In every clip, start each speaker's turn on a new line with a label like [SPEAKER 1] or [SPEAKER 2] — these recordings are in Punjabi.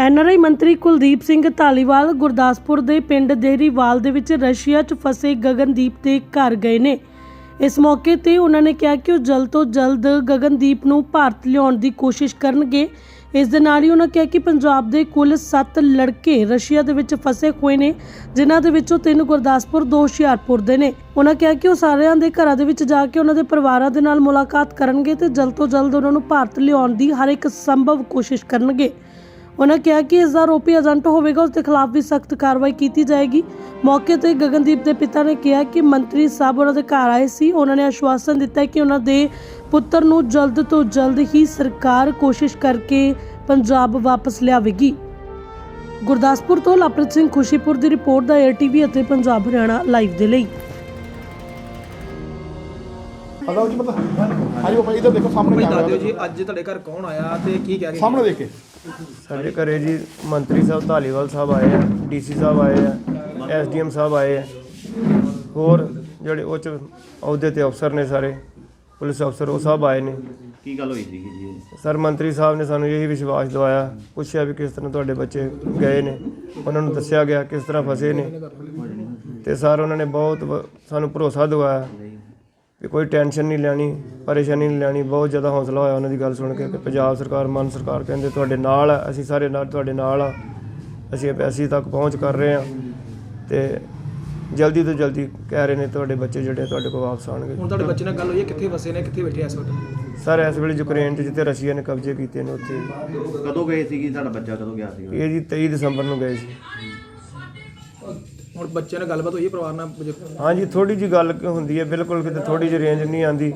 [SPEAKER 1] ਐਨਆਰਆਈ ਮੰਤਰੀ ਕੁਲਦੀਪ ਸਿੰਘ ਧਾਲੀਵਾਲ ਗੁਰਦਾਸਪੁਰ ਦੇ ਪਿੰਡ ਦੇਹਰੀਵਾਲ ਦੇ ਵਿੱਚ ਰਸ਼ੀਆ 'ਚ ਫਸੇ ਗਗਨਦੀਪ ਦੇ ਘਰ ਗਏ ਨੇ। ਇਸ ਮੌਕੇ ਤੇ ਉਹਨਾਂ ਨੇ ਕਿਹਾ ਕਿ ਉਹ ਜਲਦ ਤੋਂ ਜਲਦ ਗਗਨਦੀਪ ਨੂੰ ਭਾਰਤ ਲਿਆਉਣ ਦੀ ਕੋਸ਼ਿਸ਼ ਕਰਨਗੇ। ਇਸ ਦੇ ਨਾਲ ਹੀ ਉਹਨਾਂ ਕਿਹਾ ਕਿ ਪੰਜਾਬ ਦੇ ਕੁੱਲ 7 ਲੜਕੇ ਰਸ਼ੀਆ ਦੇ ਵਿੱਚ ਫਸੇ ਹੋਏ ਨੇ, ਜਿਨ੍ਹਾਂ ਦੇ ਵਿੱਚੋਂ ਤਿੰਨ ਗੁਰਦਾਸਪੁਰ, ਦੋ ਹੁਸ਼ਿਆਰਪੁਰ ਦੇ ਨੇ। ਉਹਨਾਂ ਕਿਹਾ ਕਿ ਉਹ ਸਾਰਿਆਂ ਦੇ ਘਰਾਂ ਦੇ ਵਿੱਚ ਜਾ ਕੇ ਉਹਨਾਂ ਦੇ ਪਰਿਵਾਰਾਂ ਦੇ ਨਾਲ ਮੁਲਾਕਾਤ ਕਰਨਗੇ ਤੇ ਜਲਦ ਤੋਂ ਜਲਦ ਉਹਨਾਂ ਨੂੰ ਭਾਰਤ ਲਿਆਉਣ ਦੀ ਹਰ ਇੱਕ ਸੰਭਵ ਕੋਸ਼ਿਸ਼ ਕਰਨਗੇ। ਉਹਨਾਂ ਕਿਹਾ ਕਿ ਇਸ ਦਾ ਆਰੋਪੀ ਏਜੰਟ ਹੋਵੇਗਾ ਉਸ ਦੇ ਖਿਲਾਫ ਵੀ ਸਖਤ ਕਾਰਵਾਈ ਕੀਤੀ ਜਾਏਗੀ ਮੌਕੇ ਤੇ ਗਗਨਦੀਪ ਦੇ ਪਿਤਾ ਨੇ ਕਿਹਾ ਕਿ ਮੰਤਰੀ ਸਾਹਿਬ ਉਹਨਾਂ ਦੇ ਘਰ ਆਏ ਸੀ ਉਹਨਾਂ ਨੇ ਆਸ਼ਵਾਸਨ ਦਿੱਤਾ ਕਿ ਉਹਨਾਂ ਦੇ ਪੁੱਤਰ ਨੂੰ ਜਲਦ ਤੋਂ ਜਲਦ ਹੀ ਸਰਕਾਰ ਕੋਸ਼ਿਸ਼ ਕਰਕੇ ਪੰਜਾਬ ਵਾਪਸ ਲਿਆਵੇਗੀ ਗੁਰਦਾਸਪੁਰ ਤੋਂ ਲਵਪ੍ਰੀਤ ਸਿੰਘ ਖੁਸ਼ੀਪੁਰ ਦੀ ਰਿਪੋਰਟ ਦਾ ਏਟੀਵੀ ਅਤੇ ਪੰਜਾਬ ਹਰਿਆਣਾ ਲਾਈਵ ਦੇ ਲਈ
[SPEAKER 2] ਪਤਾ ਜੀ ਪਤਾ ਹਾਂਜੀ ਬਾਬਾ ਇਧਰ ਦੇਖੋ ਸਾਹਮਣੇ
[SPEAKER 3] ਭਾਈ
[SPEAKER 2] ਕੈਮਰਾ
[SPEAKER 3] ਦੱਸ ਦਿਓ ਜੀ ਅੱਜ ਤੁਹਾਡੇ ਘਰ ਕੌਣ ਆਇਆ ਤੇ ਕੀ ਕਹਿ ਕੇ
[SPEAKER 2] ਸਾਹਮਣੇ ਦੇਖ ਕੇ
[SPEAKER 4] ਸਾਡੇ ਘਰੇ ਜੀ ਮੰਤਰੀ ਸਾਹਿਬ ਧਾਲੀਵਾਲ ਸਾਹਿਬ ਆਏ ਆ ਡੀਸੀ ਸਾਹਿਬ ਆਏ ਆ ਐਸਡੀਐਮ ਸਾਹਿਬ ਆਏ ਆ। ਹੋਰ ਜਿਹੜੇ ਉੱਚ ਅਹੁਦੇ ਤੇ ਅਫਸਰ ਨੇ ਸਾਰੇ ਪੁਲਿਸ ਅਫਸਰ ਉਹ ਸਭ ਆਏ ਨੇ।
[SPEAKER 5] ਕੀ ਗੱਲ ਹੋਈ ਸੀਗੀ ਜੀ?
[SPEAKER 4] ਸਰ ਮੰਤਰੀ ਸਾਹਿਬ ਨੇ ਸਾਨੂੰ ਇਹੀ ਵਿਸ਼ਵਾਸ ਦਿਵਾਇਆ ਪੁੱਛਿਆ ਵੀ ਕਿਸ ਤਰ੍ਹਾਂ ਤੁਹਾਡੇ ਬੱਚੇ ਗਏ ਨੇ। ਉਹਨਾਂ ਨੂੰ ਦੱਸਿਆ ਗਿਆ ਕਿਸ ਤਰ੍ਹਾਂ ਫਸੇ ਨੇ। ਤੇ ਸਰ ਉਹਨਾਂ ਨੇ ਬਹੁਤ ਸਾਨੂੰ ਭਰੋਸਾ ਦਿਵਾਇਆ। ਵੀ ਕੋਈ ਟੈਨਸ਼ਨ ਨਹੀਂ ਲੈਣੀ ਪਰੇਸ਼ਾਨੀ ਨਹੀਂ ਲੈਣੀ ਬਹੁਤ ਜ਼ਿਆਦਾ ਹੌਸਲਾ ਹੋਇਆ ਉਹਨਾਂ ਦੀ ਗੱਲ ਸੁਣ ਕੇ ਕਿ ਪੰਜਾਬ ਸਰਕਾਰ ਮਾਨ ਸਰਕਾਰ ਕਹਿੰਦੇ ਤੁਹਾਡੇ ਨਾਲ ਆ ਅਸੀਂ ਸਾਰੇ ਨਾਲ ਤੁਹਾਡੇ ਨਾਲ ਆ ਅਸੀਂ ਐਮਬੈਸੀ ਤੱਕ ਪਹੁੰਚ ਕਰ ਰਹੇ ਹਾਂ ਤੇ ਜਲਦੀ ਤੋਂ ਜਲਦੀ ਕਹਿ ਰਹੇ ਨੇ ਤੁਹਾਡੇ ਬੱਚੇ ਜਿਹੜੇ ਤੁਹਾਡੇ ਕੋਲ ਵਾਪਸ ਆਣਗੇ
[SPEAKER 3] ਹੁਣ ਤੁਹਾਡੇ ਬੱਚੇ ਨਾਲ ਗੱਲ ਹੋਈ ਹੈ ਕਿੱਥੇ ਵਸੇ ਨੇ ਕਿੱਥੇ ਬੈਠੇ ਆ ਇਸ ਵਕਤ?
[SPEAKER 4] ਸਰ ਇਸ ਵੇਲੇ ਯੂਕਰੇਨ 'ਚ ਜਿੱਥੇ ਰਸ਼ੀਆ ਨੇ ਕਬਜ਼ੇ ਕੀਤੇ ਨੇ ਉੱਥੇ।
[SPEAKER 5] ਕਦੋਂ ਗਏ ਸੀਗੀ? ਤੁਹਾਡਾ ਬੱਚਾ ਕਦੋਂ ਗਿਆ ਸੀਗਾ?
[SPEAKER 4] ਇਹ ਜੀ 23 ਦਸੰਬਰ ਨੂੰ ਗਏ ਸੀ।
[SPEAKER 3] ਹੁਣ ਬੱਚੇ ਨਾਲ ਗੱਲਬਾਤ ਹੋਈ ਹੈ ਪਰਿਵਾਰ ਨਾਲ ਬਜ਼ੁਰਗ?
[SPEAKER 4] ਹਾਂਜੀ ਥੋੜੀ ਜੀ ਗੱਲ ਕ- ਹੁੰਦੀ ਹੈ ਬਿਲਕੁਲ ਕਿਤੇ ਥੋੜੀ ਜਿਹੀ ਰੇਂਜ ਨਹੀਂ ਆਂਦੀ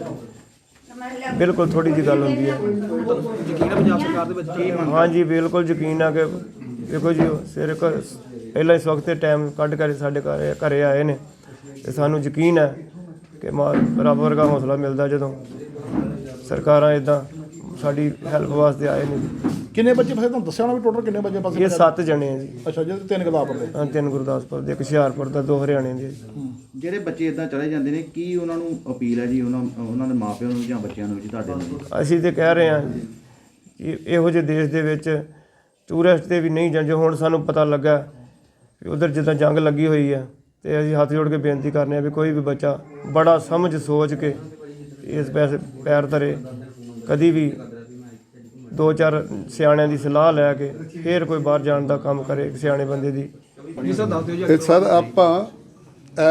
[SPEAKER 4] ਬਿਲਕੁਲ ਥੋੜੀ ਜੀ ਗੱਲ ਹੁੰਦੀ ਹੈ।
[SPEAKER 3] ਯਕੀਨ ਹੈ ਪੰਜਾਬ ਸਰਕਾਰ ਦੇ ਵਿੱਚ ਕੀ ਮੰਗ
[SPEAKER 4] ਹਾਂਜੀ ਬਿਲਕੁਲ ਯਕੀਨ ਆ ਕਿ ਦੇਖੋ ਜੀ ਸਿਰ ਕ ਪਹਿਲਾਂ ਇਸ ਵਕਤ ਤੇ ਟਾਈਮ ਕੱਢ ਕੇ ਸਾਡੇ ਘਰੇ ਘਰੇ ਆਏ ਨੇ ਤੇ ਸਾਨੂੰ ਯਕੀਨ ਹੈ ਕਿ ਮਾ ਰੱਬ ਵਰਗਾ ਹੌਸਲਾ ਮਿਲਦਾ ਜਦੋਂ ਸਰਕਾਰਾਂ ਇਦਾਂ ਸਾਡੀ ਹੈਲਪ ਵਾਸਤੇ ਆਏ ਨੇ।
[SPEAKER 2] ਕਿੰਨੇ ਬੱਚੇ ਫਸੇ ਤੁਹਾਨੂੰ ਦੱਸਿਆ ਹੋਣਾ ਵੀ ਟੋਟਲ ਕਿੰਨੇ ਬੱਚੇ ਫਸੇ
[SPEAKER 4] ਇਹ ਸੱਤ ਜਣੇ ਆ ਜੀ।
[SPEAKER 2] ਅੱਛਾ ਜੀ ਤਿੰਨ ਗਦਾਪੁਰ ਦੇ?
[SPEAKER 4] ਹਾਂ, ਤਿੰਨ ਗੁਰਦਾਸਪੁਰ ਦੇ ਇੱਕ ਹੁਸ਼ਿਆਰਪੁਰ ਦਾ ਦੋ ਹਰਿਆਣੇ ਦੇ। ਜੀ।
[SPEAKER 5] ਜਿਹੜੇ ਬੱਚੇ ਇਦਾਂ ਚਲੇ ਜਾਂਦੇ ਨੇ ਕੀ ਉਹਨਾਂ ਨੂੰ ਅਪੀਲ ਹੈ ਜੀ ਉਹਨਾਂ ਉਹਨਾਂ ਦੇ ਮਾਪਿਆਂ ਨੂੰ ਜਾਂ ਬੱਚਿਆਂ ਨੂੰ ਜੀ ਤੁਹਾਡੇ ਨੂੰ
[SPEAKER 4] ਅਸੀਂ ਤੇ ਕਹਿ ਰਹੇ ਹਾਂ ਕਿ ਇਹੋ ਜਿਹੇ ਦੇਸ਼ ਦੇ ਵਿੱਚ ਟੂਰਿਸਟ ਤੇ ਵੀ ਨਹੀਂ ਜਾਂਦੇ। ਹੁਣ ਸਾਨੂੰ ਪਤਾ ਲੱਗਾ ਕਿ ਉਧਰ ਜਿੱਦਾਂ ਜੰਗ ਲੱਗੀ ਹੋਈ ਹੈ ਤੇ ਅਸੀਂ ਹੱਥ ਜੋੜ ਕੇ ਬੇਨਤੀ ਕਰਨੇ ਆ ਵੀ ਕੋਈ ਵੀ ਬੱਚਾ ਬੜਾ ਸਮਝ ਸੋਚ ਕੇ ਇਸ ਪੈਸੇ ਪੈਰ ਧਰੇ। ਕਦੀ ਵੀ ਦੋ ਚਾਰ ਸਿਆਣਿਆਂ ਦੀ ਸਲਾਹ ਲੈ ਕੇ ਫੇਰ ਕੋਈ ਬਾਹਰ ਜਾਣ ਦਾ ਕੰਮ ਕਰੇ ਇੱਕ ਸਿਆਣੇ ਬੰਦੇ ਦੀ।
[SPEAKER 3] ਜੀ ਸਰ ਦੱਸ ਦਿਓ ਜੀ
[SPEAKER 6] ਇਹ ਸਰ ਆਪਾਂ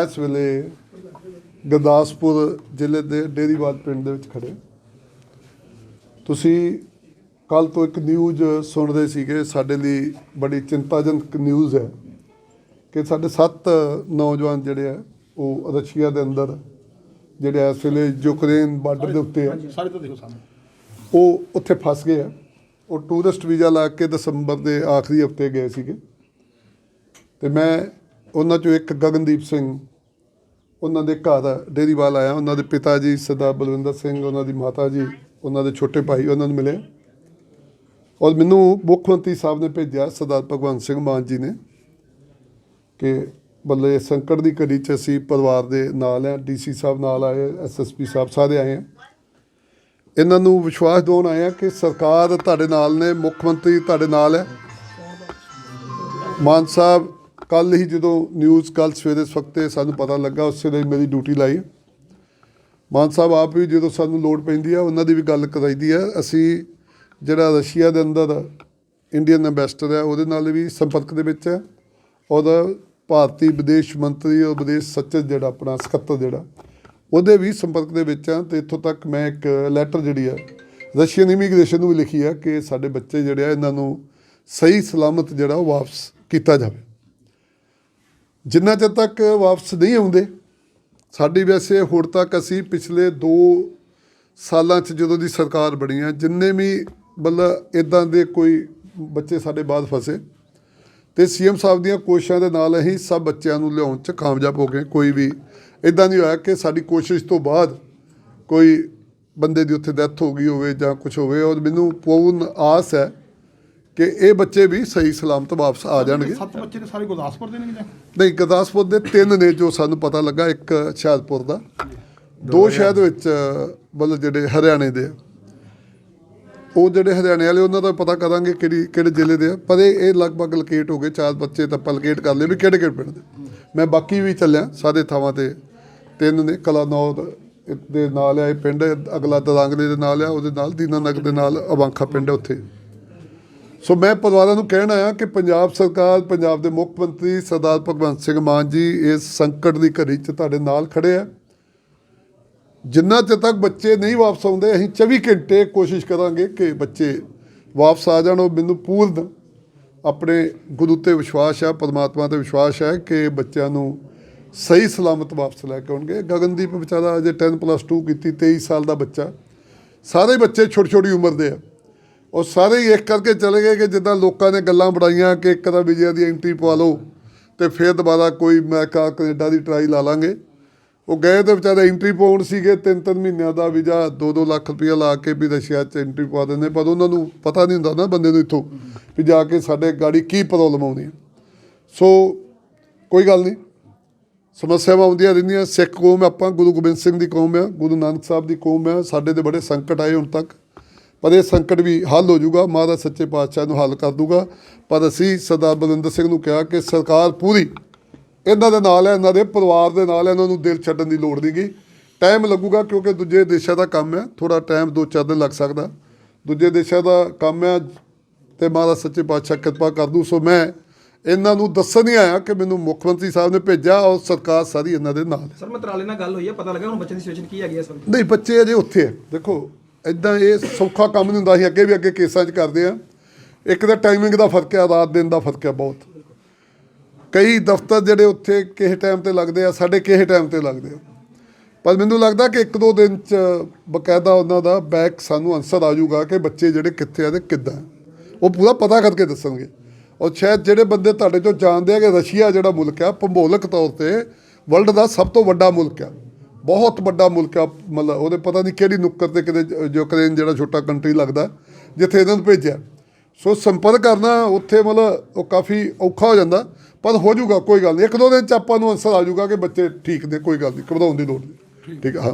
[SPEAKER 6] ਇਸ ਵੇਲੇ ਗੁਰਦਾਸਪੁਰ ਜ਼ਿਲ੍ਹੇ ਦੇ ਡੇਰੀਵਾਲ ਪਿੰਡ ਦੇ ਵਿੱਚ ਖੜੇ ਤੁਸੀਂ ਕੱਲ ਤੋਂ ਇੱਕ ਨਿਊਜ਼ ਸੁਣ ਰਹੇ ਸੀਗੇ ਸਾਡੇ ਲਈ ਬੜੀ ਚਿੰਤਾਜਨਕ ਨਿਊਜ਼ ਹੈ ਕਿ ਸਾਡੇ ਸੱਤ ਨੌਜਵਾਨ ਜਿਹੜੇ ਆ ਉਹ ਰਸ਼ੀਆ ਦੇ ਅੰਦਰ ਜਿਹੜੇ ਇਸ ਵੇਲੇ ਯੂਕਰੇਨ ਬਾਰਡਰ ਦੇ ਉੱਤੇ ਆ।
[SPEAKER 2] ਸਾਰੇ ਤੋਂ ਦੇਖੋ ਸਾਹਮਣੇ।
[SPEAKER 6] ਉਹ ਉੱਥੇ ਫਸ ਗਏ ਆ। ਉਹ ਟੂਰਿਸਟ ਵੀਜ਼ਾ ਲਾ ਕੇ ਦਸੰਬਰ ਦੇ ਆਖਰੀ ਹਫ਼ਤੇ ਗਏ ਸੀਗੇ। ਤੇ ਮੈਂ ਉਹਨਾਂ ਚੋਂ ਇੱਕ ਗਗਨਦੀਪ ਸਿੰਘ, ਉਹਨਾਂ ਦੇ ਘਰ ਡੇਰੀਵਾਲ ਆਇਆ। ਉਹਨਾਂ ਦੇ ਪਿਤਾ ਜੀ ਸਰਦਾਰ ਬਲਵਿੰਦਰ ਸਿੰਘ, ਉਹਨਾਂ ਦੀ ਮਾਤਾ ਜੀ, ਉਹਨਾਂ ਦੇ ਛੋਟੇ ਭਾਈ, ਉਹਨਾਂ ਨੂੰ ਮਿਲੇ। ਔਰ ਮੈਨੂੰ ਮੁੱਖ ਮੰਤਰੀ ਸਾਹਿਬ ਨੇ ਭੇਜਿਆ, ਸਰਦਾਰ ਭਗਵੰਤ ਸਿੰਘ ਮਾਨ ਜੀ ਨੇ, ਕਿ ਬੱਲੇ ਸੰਕਟ ਦੀ ਘੜੀ 'ਚ ਅਸੀਂ ਪਰਿਵਾਰ ਦੇ ਨਾਲ ਆ। ਡੀਸੀ ਸਾਹਿਬ ਨਾਲ ਆਏ ਐਸਐਸਪੀ ਸਾਹਿਬ ਸਾਰੇ ਆਏ ਆ। ਇਹਨਾਂ ਨੂੰ ਵਿਸ਼ਵਾਸ ਦਿਵਾਉਣ ਆਏ ਆ ਕਿ ਸਰਕਾਰ ਤੁਹਾਡੇ ਨਾਲ ਨੇ, ਮੁੱਖ ਮੰਤਰੀ ਤੁਹਾਡੇ ਨਾਲ ਹੈ। ਮਾਨ ਸਾਹਿਬ ਕੱਲ ਹੀ ਜਦੋਂ ਨਿਊਜ਼ ਕੱਲ ਸਵੇਰੇ ਇਸ ਵਕਤੇ ਸਾਨੂੰ ਪਤਾ ਲੱਗਾ, ਉਸੇ ਲਈ ਮੇਰੀ ਡਿਊਟੀ ਲਾਈ। ਮਾਨ ਸਾਹਿਬ, ਆਪ ਵੀ ਜਦੋਂ ਸਾਨੂੰ ਲੋੜ ਪੈਂਦੀ ਆ, ਉਹਨਾਂ ਦੀ ਵੀ ਗੱਲ ਕਰਾਈਦੀ ਆ। ਅਸੀਂ ਜਿਹੜਾ ਰਸ਼ੀਆ ਦੇ ਅੰਦਰ ਇੰਡੀਅਨ ਐਮਬੈਸਡਰ ਹੈ ਉਹਦੇ ਨਾਲ ਵੀ ਸੰਪਰਕ ਦੇ ਵਿੱਚ ਹੈ ਉਹਦਾ ਭਾਰਤੀ ਵਿਦੇਸ਼ ਮੰਤਰੀ ਔਰ ਵਿਦੇਸ਼ ਸਚਿਵ ਜਿਹੜਾ, ਆਪਣਾ ਸਕੱਤਰ ਜਿਹੜਾ ਉਹਦੇ ਵੀ ਸੰਪਰਕ ਦੇ ਵਿੱਚ ਆ ਤੇ ਇੱਥੋਂ ਤੱਕ ਮੈਂ ਇੱਕ ਲੈਟਰ ਜਿਹੜੀ ਆ, ਰਸ਼ੀਅਨ ਇਮੀਗ੍ਰੇਸ਼ਨ ਨੂੰ ਵੀ ਲਿਖੀ ਹੈ ਕਿ ਸਾਡੇ ਬੱਚੇ ਜਿਹੜੇ ਆ, ਇਹਨਾਂ ਨੂੰ ਸਹੀ ਸਲਾਮਤ ਜਿਹੜਾ ਉਹ ਵਾਪਸ ਕੀਤਾ ਜਾਵੇ। ਜਿੰਨਾ ਚਿਰ ਤੱਕ ਵਾਪਸ ਨਹੀਂ ਆਉਂਦੇ, ਸਾਡੀ ਵੈਸੇ ਹੁਣ ਤੱਕ ਅਸੀਂ ਪਿਛਲੇ 2 ਸਾਲਾਂ 'ਚ ਜਦੋਂ ਦੀ ਸਰਕਾਰ ਬਣੀ ਆ, ਜਿੰਨੇ ਵੀ ਮਤਲਬ ਇਦਾਂ ਦੇ ਕੋਈ ਬੱਚੇ ਸਾਡੇ ਬਾਅਦ ਫਸੇ, ਤੇ ਸੀਐਮ ਸਾਹਿਬ ਦੀਆਂ ਕੋਸ਼ਿਸ਼ਾਂ ਦੇ ਨਾਲ ਅਸੀਂ ਸਭ ਬੱਚਿਆਂ ਨੂੰ ਲਿਆਉਣ 'ਚ ਕਾਮਯਾਬ ਹੋ ਗਏ, ਕੋਈ ਵੀ ਇਦਾਂ ਨਹੀਂ ਹੋਇਆ ਕਿ ਸਾਡੀ ਕੋਸ਼ਿਸ਼ ਤੋਂ ਬਾਅਦ ਕੋਈ ਬੰਦੇ ਦੀ ਉੱਥੇ ਡੈਥ ਹੋ ਗਈ ਹੋਵੇ ਜਾਂ ਕੁਝ ਹੋਵੇ ਔਰ ਮੈਨੂੰ ਪੂਰਨ ਆਸ ਹੈ ਕਿ ਇਹ ਬੱਚੇ ਵੀ ਸਹੀ ਸਲਾਮਤ ਵਾਪਸ ਆ ਜਾਣਗੇ।
[SPEAKER 2] ਸੱਤ ਬੱਚੇ ਤੇ ਸਾਰੇ ਗੁਰਦਾਸਪੁਰ ਦੇ ਨੇ ਜਾਂ
[SPEAKER 6] ਨਹੀਂ ਗੁਰਦਾਸਪੁਰ ਦੇ ਤਿੰਨ ਨੇ ਜੋ ਸਾਨੂੰ ਪਤਾ ਲੱਗਾ ਇੱਕ ਹੁਸ਼ਿਆਰਪੁਰ ਦਾ। ਦੋ ਸ਼ਾਇਦ ਵਿੱਚ ਮਤਲਬ ਜਿਹੜੇ ਹਰਿਆਣੇ ਦੇ ਆ। ਉਹ ਜਿਹੜੇ ਹਰਿਆਣੇ ਵਾਲੇ ਉਹਨਾਂ ਦਾ ਪਤਾ ਕਰਾਂਗੇ ਕਿਹੜੀ ਕਿਹੜੇ ਜ਼ਿਲ੍ਹੇ ਦੇ ਆ। ਪਰ ਇਹ ਇਹ ਲਗਭਗ ਲੋਕੇਟ ਹੋ ਗਏ ਚਾਰ ਬੱਚੇ ਤਾਂ ਆਪਾਂ ਲੋਕੇਟ ਕਰ ਲਏ ਵੀ ਕਿਹੜੇ ਕਿਹੜੇ ਪਿੰਡ ਦੇ। ਮੈਂ ਬਾਕੀ ਵੀ ਚੱਲਿਆ ਸਾਰੇ ਥਾਵਾਂ ਤੇ ਤਿੰਨ ਨੇ ਕਲਾਨੌਰ ਦੇ ਨਾਲ ਆ ਇਹ ਪਿੰਡ, ਅਗਲਾ ਦਰਾਂਗਲੇ ਦੇ ਨਾਲ ਆ, ਉਹਦੇ ਨਾਲ ਦੀਨਾਨਗਰ ਦੇ ਨਾਲ ਅਵਾਂਖਾ ਪਿੰਡ ਉੱਥੇ। ਸੋ ਮੈਂ ਪਰਿਵਾਰਾਂ ਨੂੰ ਕਹਿਣਾ ਆ ਕਿ ਪੰਜਾਬ ਸਰਕਾਰ, ਪੰਜਾਬ ਦੇ ਮੁੱਖ ਮੰਤਰੀ ਸਰਦਾਰ ਭਗਵੰਤ ਸਿੰਘ ਮਾਨ ਜੀ ਇਸ ਸੰਕਟ ਦੀ ਘੜੀ 'ਚ ਤੁਹਾਡੇ ਨਾਲ ਖੜੇ ਆ। ਜਿੰਨਾ ਚਿਰ ਤੱਕ ਬੱਚੇ ਨਹੀਂ ਵਾਪਸ ਆਉਂਦੇ, ਅਸੀਂ 24 ਘੰਟੇ ਕੋਸ਼ਿਸ਼ ਕਰਾਂਗੇ ਕਿ ਬੱਚੇ ਵਾਪਸ ਆ ਜਾਣ। ਉਹ ਮੈਨੂੰ ਪੂਰਨ ਆਪਣੇ ਗੁਰੂ ਤੇ ਵਿਸ਼ਵਾਸ ਹੈ ਪਰਮਾਤਮਾ ਤੇ ਵਿਸ਼ਵਾਸ ਹੈ ਕਿ ਬੱਚਿਆਂ ਨੂੰ ਸਹੀ ਸਲਾਮਤ ਵਾਪਸ ਲੈ ਕੇ ਆਉਣਗੇ। ਗਗਨਦੀਪ ਵਿਚਾਰਾ ਅਜੇ 10 ਪਲੱਸ 2 ਕੀਤੀ 23 ਸਾਲ ਦਾ ਬੱਚਾ। ਸਾਰੇ ਬੱਚੇ ਛੋਟੀ ਛੋਟੀ ਉਮਰ ਦੇ ਆ। ਉਹ ਸਾਰੇ ਹੀ ਇੱਕ ਕਰਕੇ ਚਲੇ ਗਏ ਕਿ ਜਿੱਦਾਂ ਲੋਕਾਂ ਨੇ ਗੱਲਾਂ ਬਣਾਈਆਂ ਕਿ ਇੱਕ ਤਾਂ ਵਿਜੇ ਦੀ ਐਂਟਰੀ ਪਵਾ ਲਓ ਤੇ ਫਿਰ ਦੁਬਾਰਾ ਕੋਈ ਅਮਰੀਕਾ, ਕੈਨੇਡਾ ਦੀ ਟਰਾਈ ਲਾ ਲਾਂਗੇ। ਉਹ ਗਏ ਤੇ ਵਿਚਾਰੇ ਐਂਟਰੀ ਪਾਉਣ ਸੀਗੇ ਤਿੰਨ ਤਿੰਨ ਮਹੀਨਿਆਂ ਦਾ ਵੀਜ਼ਾ 2-2 ਲੱਖ ਰੁਪਇਆ ਲਾ ਕੇ ਵੀ ਰਸ਼ੀਆ 'ਚ ਐਂਟਰੀ ਪਵਾ ਦਿੰਦੇ। ਪਰ ਉਹਨਾਂ ਨੂੰ ਪਤਾ ਨਹੀਂ ਹੁੰਦਾ ਨਾ ਬੰਦੇ ਨੂੰ ਇੱਥੋਂ ਵੀ ਜਾ ਕੇ ਸਾਡੇ ਗਾੜੀ ਕੀ ਪ੍ਰੋਬਲਮ ਆਉਂਦੀ ਹੈ। ਸੋ ਕੋਈ ਗੱਲ ਨਹੀਂ। ਸਮੱਸਿਆਵਾਂ ਆਉਂਦੀਆਂ ਰਹਿੰਦੀਆਂ। ਸਿੱਖ ਕੌਮ, ਆਪਾਂ ਗੁਰੂ ਗੋਬਿੰਦ ਸਿੰਘ ਦੀ ਕੌਮ ਹੈ ਗੁਰੂ ਨਾਨਕ ਸਾਹਿਬ ਦੀ ਕੌਮ ਹੈ ਸਾਡੇ ਤੇ ਬੜੇ ਸੰਕਟ ਆਏ ਹੁਣ ਤੱਕ। ਪਰ ਇਹ ਸੰਕਟ ਵੀ ਹੱਲ ਹੋ ਜਾਊਗਾ। ਮਹਾਰਾਜ ਸੱਚੇ ਪਾਤਸ਼ਾਹ ਨੂੰ ਹੱਲ ਕਰ ਦੂਗਾ ਪਰ ਅਸੀਂ ਸਰਦਾਰ ਬਲਵਿੰਦਰ ਸਿੰਘ ਨੂੰ ਕਿਹਾ ਕਿ ਸਰਕਾਰ ਪੂਰੀ ਇਹਨਾਂ ਦੇ ਨਾਲ ਹੈ, ਇਹਨਾਂ ਦੇ ਪਰਿਵਾਰ ਦੇ ਨਾਲ ਹੈ, ਇਹਨਾਂ ਨੂੰ ਦਿਲ ਛੱਡਣ ਦੀ ਲੋੜ ਨਹੀਂਗੀ। ਟਾਈਮ ਲੱਗੂਗਾ ਕਿਉਂਕਿ ਦੂਜੇ ਦੇਸ਼ਾਂ ਦਾ ਕੰਮ ਹੈ। ਥੋੜਾ ਟਾਈਮ ਦੋ ਚਾਰ ਦਿਨ ਲੱਗ ਸਕਦਾ। ਦੂਜੇ ਦੇਸ਼ਾਂ ਦਾ ਕੰਮ ਹੈ ਤੇ ਮਹਾਰਾਜ ਸੱਚੇ ਪਾਤਸ਼ਾਹ ਕਿਰਪਾ ਕਰ ਦੂ ਸੋ ਮੈਂ ਇਹਨਾਂ ਨੂੰ ਦੱਸਣ ਨਹੀਂ ਆਇਆ ਕਿ ਮੈਨੂੰ ਮੁੱਖ ਮੰਤਰੀ ਸਾਹਿਬ ਨੇ ਭੇਜਿਆ ਔਰ ਸਰਕਾਰ ਸਾਰੀ ਇਹਨਾਂ ਦੇ ਨਾਲ ਹੈ।
[SPEAKER 3] ਸਰ ਮੰਤਰਾਲੇ ਨਾਲ ਗੱਲ ਹੋਈ ਹੈ ਪਤਾ ਲੱਗਾ ਹੁਣ ਬੱਚੇ ਦੀ ਸਿਚੁਏਸ਼ਨ ਕੀ ਹੈਗੀ ਇਸ ਵਕਤ
[SPEAKER 6] ਨਹੀਂ ਬੱਚੇ ਅਜੇ ਉੱਥੇ ਆ। ਦੇਖੋ ਇਦਾਂ ਇਹ ਸੌਖਾ ਕੰਮ ਨਹੀਂ ਹੁੰਦਾ ਸੀ ਅੱਗੇ ਵੀ ਅੱਗੇ ਕੇਸਾਂ 'ਚ ਕਰਦੇ ਆ। ਇੱਕ ਤਾਂ ਟਾਈਮਿੰਗ ਦਾ ਫ਼ਰਕ ਹੈ ਰਾਤ ਦਿਨ ਦਾ ਫ਼ਰਕ ਹੈ ਬਹੁਤ। ਕਈ ਦਫ਼ਤਰ ਜਿਹੜੇ ਉੱਥੇ ਕਿਸੇ ਟਾਈਮ ਤੇ ਲੱਗਦੇ ਆ ਸਾਡੇ ਕਿਸੇ ਟਾਈਮ ਤੇ ਲੱਗਦੇ ਆ। ਪਰ ਮੈਨੂੰ ਲੱਗਦਾ ਕਿ ਇੱਕ ਦੋ ਦਿਨ 'ਚ ਬਕਾਇਦਾ ਉਹਨਾਂ ਦਾ ਬੈਕ ਸਾਨੂੰ ਆਨਸਰ ਆ ਜਾਊਗਾ ਕਿ ਬੱਚੇ ਜਿਹੜੇ ਕਿੱਥੇ ਆ ਤੇ ਕਿੱਦਾਂ ਉਹ ਪੂਰਾ ਪਤਾ ਕਰਕੇ ਦੱਸਣਗੇ। ਔਰ ਸ਼ਾਇਦ ਜਿਹੜੇ ਬੰਦੇ ਤੁਹਾਡੇ ਚੋਂ ਜਾਣਦੇ ਆ ਕਿ ਰਸ਼ੀਆ ਜਿਹੜਾ ਮੁਲਕ ਆ, ਭੂਗੋਲਿਕ ਤੌਰ ਤੇ ਵਰਲਡ ਦਾ ਸਭ ਤੋਂ ਵੱਡਾ ਮੁਲਕ ਆ। ਬਹੁਤ ਵੱਡਾ ਮੁਲਕ ਆ, ਮਤਲਬ ਉਹਦੇ ਪਤਾ ਨਹੀਂ ਕਿਹੜੀ ਨੁੱਕਰ ਤੇ ਕਿਤੇ ਯੂਕਰੇਨ ਜਿਹੜਾ ਛੋਟਾ ਕੰਟਰੀ ਲੱਗਦਾ, ਜਿੱਥੇ ਇਹਨਾਂ ਨੂੰ ਭੇਜਿਆ। ਸੋ ਸੰਪਰਕ ਕਰਨਾ ਉੱਥੇ ਮਤਲਬ ਉਹ ਕਾਫੀ ਔਖਾ ਹੋ ਜਾਂਦਾ, ਪਰ ਹੋ ਜਾਊਗਾ, ਕੋਈ ਗੱਲ ਨਹੀਂ। ਇੱਕ ਦੋ ਦਿਨ ਚ ਆਪਾਂ ਨੂੰ ਆਨਸਰ ਆ ਜਾਊਗਾ ਕਿ ਬੱਚੇ ਠੀਕ ਨੇ, ਕੋਈ ਗੱਲ ਨਹੀਂ, ਘਬਰਾਉਣ ਦੀ ਲੋੜ ਨਹੀਂ। ਠੀਕ ਆ, ਹਾਂ।